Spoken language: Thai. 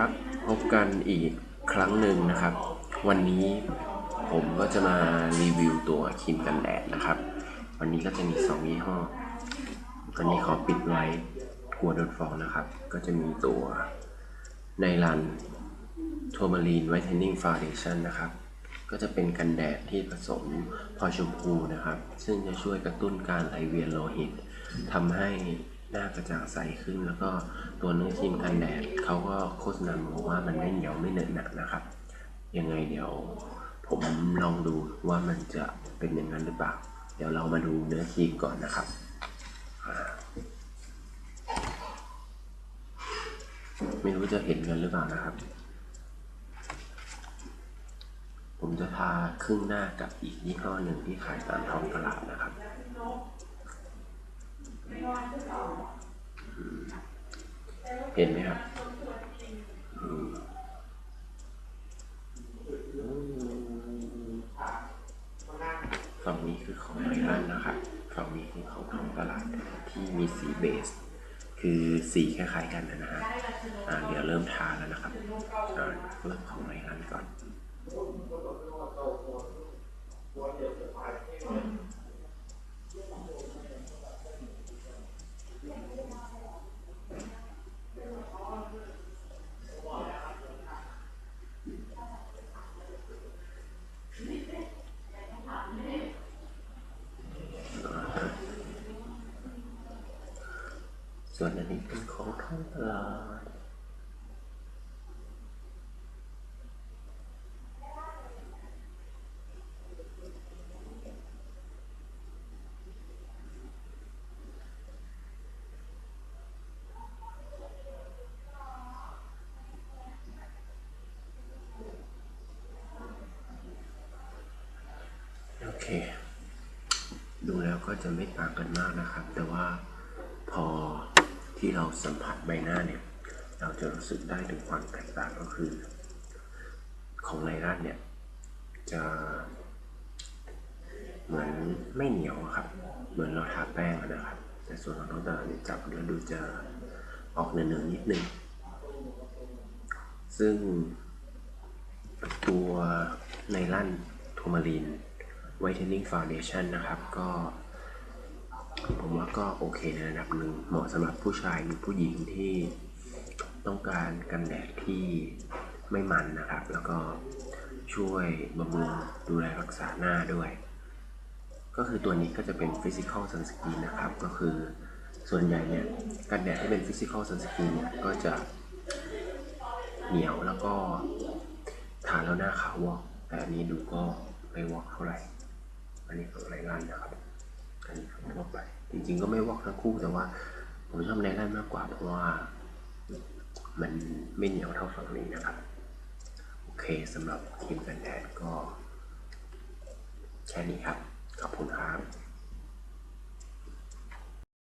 ครับพบกันอีกครั้งหนึ่งนะครับ วันนี้ผมก็จะมารีวิวตัวครีมกันแดดนะครับ วันนี้ก็จะมีสองยี่ห้อวันนี้ขอปิดไว้กลัวโดนฟ้องนะครับ ก็จะมีตัวไนลันทัวมารีนไวท์เทนนิ่งฟาวเดชั่นนะครับ ก็จะเป็นกันแดดที่ผสมพอชมพูนะครับ ซึ่งจะช่วยกระตุ้นการไหลเวียนโลหิตทำให้ หน้ากระจ่างใสขึ้น แล้วก็ตัวเนื้อครีมกันแดดเขาก็โฆษณาบอกว่ามันไม่เหนียวไม่เหนอะหนักนะครับ ยังไงเดี๋ยวผมลองดูว่ามันจะเป็นอย่างนั้นหรือเปล่า เดี๋ยวเรามาดูเนื้อครีมก่อนนะครับไม่รู้จะเห็นกันหรือเปล่านะครับ ผมจะทาครึ่งหน้ากับอีกยี่ห้อหนึ่งที่ขายตามท้องตลาดนะครับ เห็นไหมครับฝั่งนี้คือของไมลันนะครับฝั่งนี้คือของทองตลาดที่มีสีเบส คือสีคล้ายๆกันนะฮะเดี๋ยวเริ่มทาแล้วนะครับเริ่มของไมลันก่อน ส่วนอันนี้เป็นของท้องตลาดโอเค ดูแล้วก็จะไม่ต่างกันมากนะครับ แต่ว่าพอ ที่เราสัมผัสใบหน้าเนี่ย เราจะรู้สึกได้ถึงความแตกต่างก็คือ ของไนรันเนี่ย จะเหมือนไม่เหนียวครับ เหมือนเราทาแป้งนะครับ แต่ส่วนของน้องตาเนี่ยจับแล้วดูจะออกเหนือๆนิดนึง ซึ่งตัวไนลันโทมารีน Whitening Foundation นะครับ ก็ ผมว่าก็โอเคในระดับหนึ่งเหมาะสำหรับผู้ชายหรือผู้หญิงที่ต้องการกันแดดที่ไม่มันนะครับ แล้วก็ช่วยบำรุงดูแลรักษาหน้าด้วย ก็คือตัวนี้ก็จะเป็น Physical Sunscreen นะครับ ก็คือส่วนใหญ่เนี่ยกันแดดที่เป็น Physical Sunscreen เนี่ยก็จะเหนียวแล้วก็ทาแล้วหน้าขาววอกแต่อันนี้ดูก็ไม่วอกเท่าไหร่ อันนี้ของไรลันนะครับ ออกไป จริง ๆ ก็ไม่วอกทั้งคู่แต่ว่า ผมชอบในร้านมากกว่า เพราะว่า มันไม่เหนียวเท่าฝั่งนี้นะครับ โอเคสำหรับครีมกันแดดก็ แค่นี้ครับ